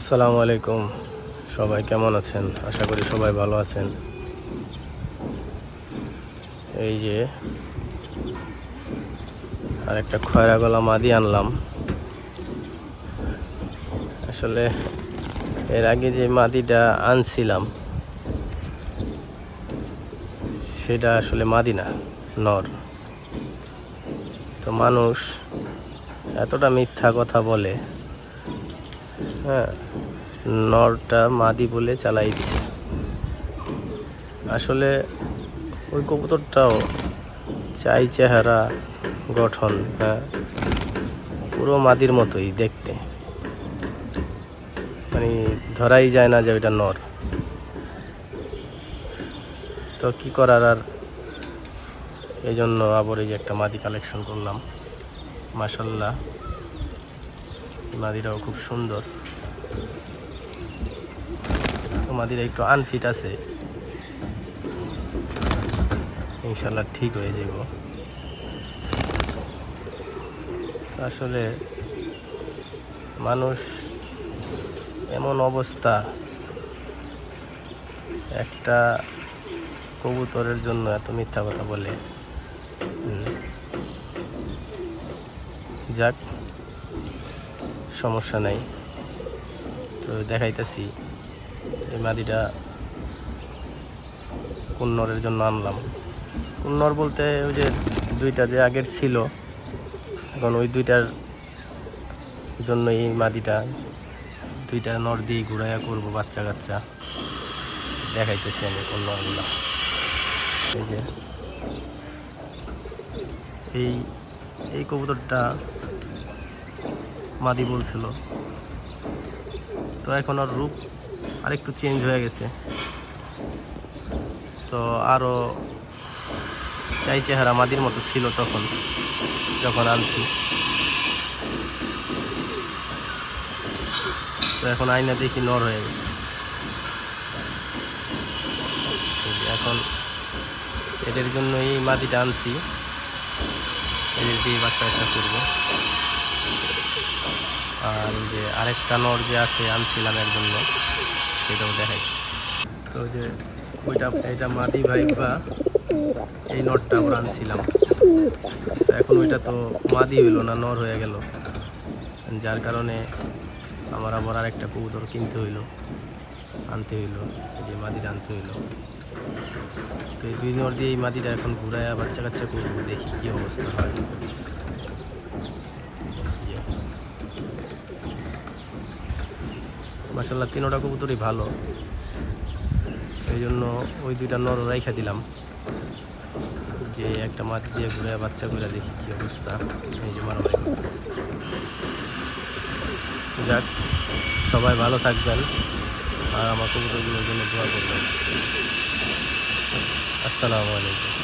আসসালামু আলাইকুম। সবাই কেমন আছেন? আশা করি সবাই ভালো আছেন। এই যে আর একটা খয়রা গলা মাদি আনলাম। আসলে এর আগে যে মাদিটা আনছিলাম, সেটা আসলে মাদি না, নর। তো মানুষ এতটা মিথ্যা কথা বলে হ্যাঁ নরটা মাদি বলে চালাই দিছে আসলে ওই কবুতরটাও চাই চেহারা, গঠন হ্যাঁ পুরো মাদির মতোই দেখতে। মানে ধরাই যায় না যে ওইটা নর। তো কি করার আর? এই জন্য আবার এই যে একটা মাদি কালেকশন করলাম। মাসাল্লাহ মাদিরাও খুব সুন্দর। তো মাদিরা একটু আনফিট আছে। ইনশাল্লাহ ঠিক হয়ে যাব আসলে মানুষ এমন অবস্থা, একটা কবুতরের জন্য এত মিথ্যা কথা বলে। যাক, সমস্যা নাই। তো দেখাইতেছি। এই মাদিটা কুন্নরের জন্য আনলাম। কুন্নর বলতে ওই যে দুইটা যে আগের ছিল, এখন ওই দুইটার জন্য এই মাদিটা দুইটা নর দিয়ে ঘুরাইয়া করব বাচ্চা কাচ্চা। দেখাইতেছি আমি কুন্নরগুলো। এই যে এই এই কবুতরটা মাদি বলছিল। তো এখন ওর রূপ আরেকটু চেঞ্জ হয়ে গেছে। তো আরও চাই চেহারা মাদির মতো ছিল তখন, যখন আনছি। তো এখন আয়না দেখি নর হয়ে গেছে। এখন এদের জন্য এই মাটিটা আনছি। এদের দিয়ে বাচ্চা বাচ্চা করব। আর যে আরেকটা নর যে আছে, আনছিলাম এর জন্য সেটাও দেখাই। তো যে ওইটা এটা মাদি ভাই বা এই নটটা আমরা আনছিলাম। এখন ওইটা তো মাদি হইল না, নর হয়ে গেল। যার কারণে আমার আবার আরেকটা কবুতর কিনতে হইল, আনতে হইল যে মাদিটা আনতে হইল। তো এই দুই নর দিয়ে এই মাদিটা এখন ঘুরায় বাচ্চা কাচ্চা করব, দেখি কী অবস্থা হয়। মাসাল্লাহ তিনোটা কবুতরই ভালো। এই জন্য ওই দুইটা নর রাইখা দিলাম। যে একটা মাছ দিয়ে ঘুরে বাচ্চা করে দেখি কি অবস্থা। এই যে মারামারি যাক, সবাই ভালো থাকবেন। আর আমার কবুতরগুলোর জন্য দোয়া করবেন। আসসালামু আলাইকুম।